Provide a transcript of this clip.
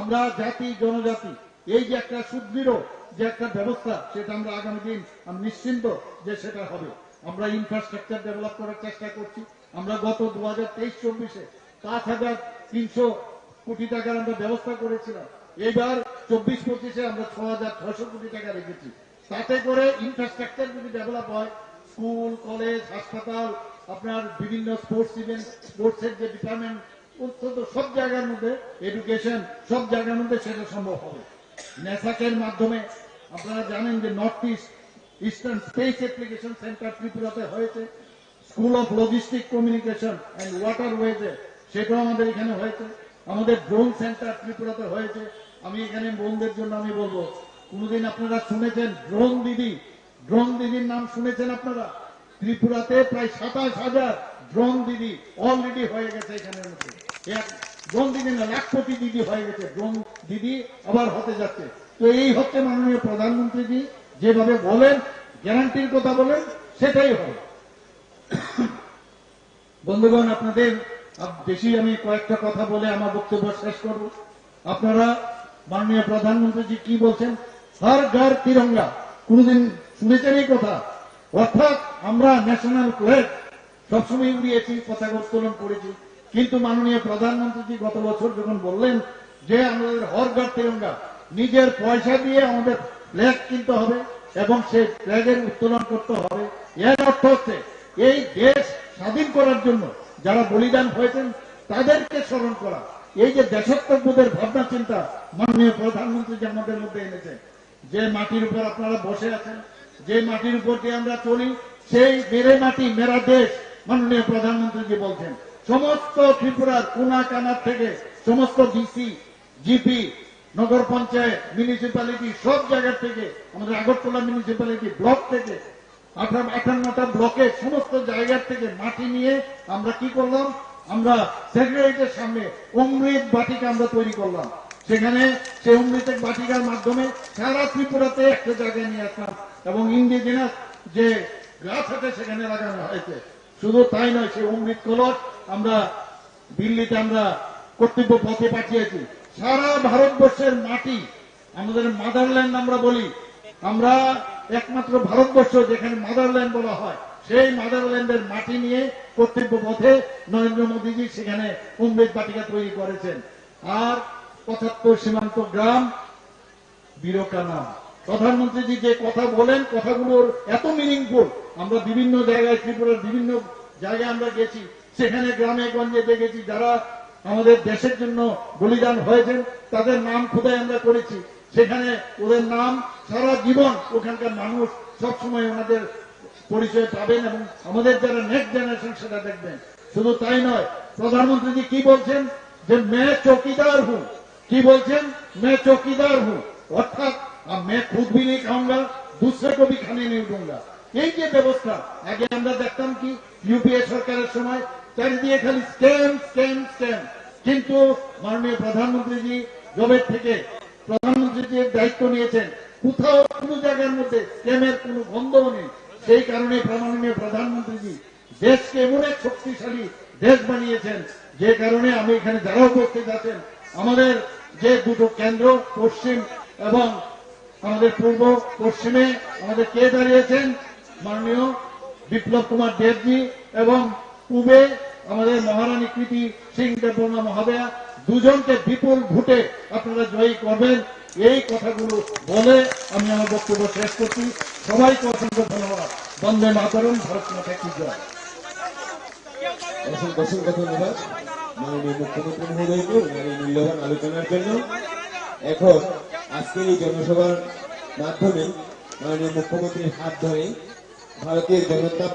আমরা জাতি, জনজাতি, এই যে একটা সুদৃঢ় যে একটা ব্যবস্থা, সেটা আমরা আগামী দিন, আমি নিশ্চিন্ত যে সেটা হবে। আমরা ইনফ্রাস্ট্রাকচার ডেভেলপ করার চেষ্টা করছি। আমরা গত দু হাজার তেইশ চব্বিশে পাঁচ হাজার তিনশো কোটি টাকার আমরা ব্যবস্থা করেছিলাম। এবার চব্বিশ পঁচিশে আমরা ছ হাজার ছশো কোটি টাকা রেখেছি। তাতে করে ইনফ্রাস্ট্রাকচার যদি ডেভেলপ হয়, স্কুল, কলেজ, হাসপাতাল, আপনার বিভিন্ন স্পোর্টস ইভেন্ট স্পোর্টসের যে ডিপার্টমেন্ট অন্তত সব জায়গার মধ্যে এডুকেশন সব জায়গার মধ্যে সেটা সম্ভব হবে। নেসাকের মাধ্যমে আপনারা জানেন যে north east eastern space application centre ত্রিপুরাতে হয়েছে। School of logistic communication and water ওয়েজে সেটাও আমাদের এখানে হয়েছে। আমাদের ড্রোন সেন্টার ত্রিপুরাতে হয়েছে। আমি এখানে বোনদের জন্য আমি বলব, কোনোদিন আপনারা শুনেছেন ড্রোন দিদি ড্রোন দিদির নাম শুনেছেন আপনারা? ত্রিপুরাতে প্রায় সাতাশ হাজার ড্রোন দিদি অলরেডি হয়ে গেছে এখানের মধ্যে। ড্রোন দিদি না লাখপতি দিদি হয়ে গেছে ড্রোন দিদি আবার হতে যাচ্ছে। তো এই হচ্ছে মাননীয় প্রধানমন্ত্রীজি, যেভাবে বলেন, গ্যারান্টির কথা বলেন, সেটাই হবে। বন্ধুগণ, আপনাদের বেশি আমি কয়েকটা কথা বলে আমার বক্তব্য শেষ করব। আপনারা মাননীয় প্রধানমন্ত্রীজি কি বলছেন? হর ঘর তিরঙ্গা, কোনদিন শুনেছেন এই কথা? অর্থাৎ আমরা ন্যাশনাল ফ্ল্যাগ সবসময় উড়িয়েছি, পতাকা উত্তোলন করেছি। কিন্তু মাননীয় প্রধানমন্ত্রীজি গত বছর যখন বললেন যে আমাদের হর তিরঙ্গা নিজের পয়সা দিয়ে আমাদের ফ্ল্যাগ কিনতে হবে এবং সেই ফ্ল্যাগের উত্তোলন করতে হবে। এর অর্থ হচ্ছে এই দেশ স্বাধীন করার জন্য যারা বলিদান হয়েছেন তাদেরকে স্মরণ করা। এই যে দেশত্ববোধের ভাবনা চিন্তা মাননীয় প্রধানমন্ত্রী যে আমাদের মধ্যে এনেছেন যে মাটির উপর আপনারা বসে আছেন, যে মাটির উপর দিয়ে আমরা চলি, সেই মেরে মাটি মেরা দেশ মাননীয় প্রধানমন্ত্রীজি বলছেন। সমস্ত ত্রিপুরার কোনা কানার থেকে সমস্ত ডিসি জিপি নগর পঞ্চায়েত মিউনিসিপ্যালিটি সব জায়গা থেকে, আমাদের আগরতলা মিউনিসিপ্যালিটি ব্লক থেকে, আঠারো, আঠান্নটা ব্লকের সমস্ত জায়গার থেকে মাটি নিয়ে আমরা কি করলাম? আমরা সেক্রেটারিয়েটের সামনে অমৃত বাটিকা আমরা তৈরি করলাম। সেখানে সেই অমৃত বাটিকার মাধ্যমে সারা ত্রিপুরাতে একটা জায়গায় নিয়ে আসলাম এবং ইন্ডিজিনাস যে গাছ আছে সেখানে লাগানো হয়েছে। শুধু তাই নয় সেই অমৃত কলস আমরা দিল্লিতে আমরা কর্তব্য পথে পাঠিয়েছি। সারা ভারতবর্ষের মাটি, আমাদের মাদারল্যান্ড আমরা বলি, আমরা একমাত্র ভারতবর্ষ যেখানে মাদারল্যান্ড বলা হয়। সেই মাদারল্যান্ডের মাটি নিয়ে কর্তব্য পথে নরেন্দ্র মোদীজি সেখানে অমৃত বাটিকা তৈরি করেছেন। আর পঁচাত্তর সীমান্ত গ্রাম বিরকানা। প্রধানমন্ত্রীজি যে কথা বলেন, কথাগুলোর এত মিনিংফুল আমরা বিভিন্ন জায়গায় ত্রিপুরার বিভিন্ন জায়গায় আমরা গেছি। সেখানে গ্রামে গঞ্জে দেখেছি যারা আমাদের দেশের জন্য বলিদান হয়েছেন, তাদের নাম খুদায় আমরা করেছি। সেখানে ওদের নাম সারা জীবন ওখানকার মানুষ সবসময় ওনাদের পরিচয় পাবেন এবং আমাদের যারা নেক্সট জেনারেশন সেটা দেখবেন। শুধু তাই নয় প্রধানমন্ত্রীজি কি বলছেন? যে মে চকিদার হু কি বলছেন? মে চকিদার হু অর্থাৎ মে খুদ ভি নেই খাউঙ্গা দুসরে কবি খানে নিয়ে ডুঙ্গা এই যে ব্যবস্থা, আগে আমরা দেখতাম কি ইউপিএ সরকারের সময় চারিদিকে খালি স্ক্যাম স্ক্যাম স্ক্যাম কিন্তু মাননীয় প্রধানমন্ত্রীজি জবের থেকে প্রধানমন্ত্রী যে দায়িত্ব নিয়েছেন। কোথাও কোনো জায়গার মধ্যে স্ক্যামের কোনো গন্ধও নেই। সেই কারণে মাননীয় প্রধানমন্ত্রীজি দেশকে এমন এক শক্তিশালী দেশ বানিয়েছেন, যে কারণে আমি এখানে যারা উপস্থিত আছেন, আমাদের যে দুটো কেন্দ্র, পশ্চিম এবং আমাদের পূর্ব পশ্চিমে আমাদের কে দাঁড়িয়েছেন? মাননীয় বিপ্লব কুমার দেবজি এবং পূবে আমাদের মহারানী কৃতি সিং দেববর্মা মহাদয়া দুজনকে বিপুল ভোটে আপনারা জয়ী করবেন। এই কথাগুলো বলে আমি আমার বক্তব্য শেষ করছি। সবাইকে অসংখ্য ধন্যবাদ। বন্দে মাতরম, ভারত মাতা কি জয়। অসংখ্য অসংখ্য ধন্যবাদ। মাননীয় মুখ্যমন্ত্রী মহোদয়কে ওনার এই মূল্যবান আলোচনার জন্য। এখন আজকের এই জনসভার মাধ্যমে মাননীয় মুখ্যমন্ত্রীর হাত ধরে ভারতীয় জনতা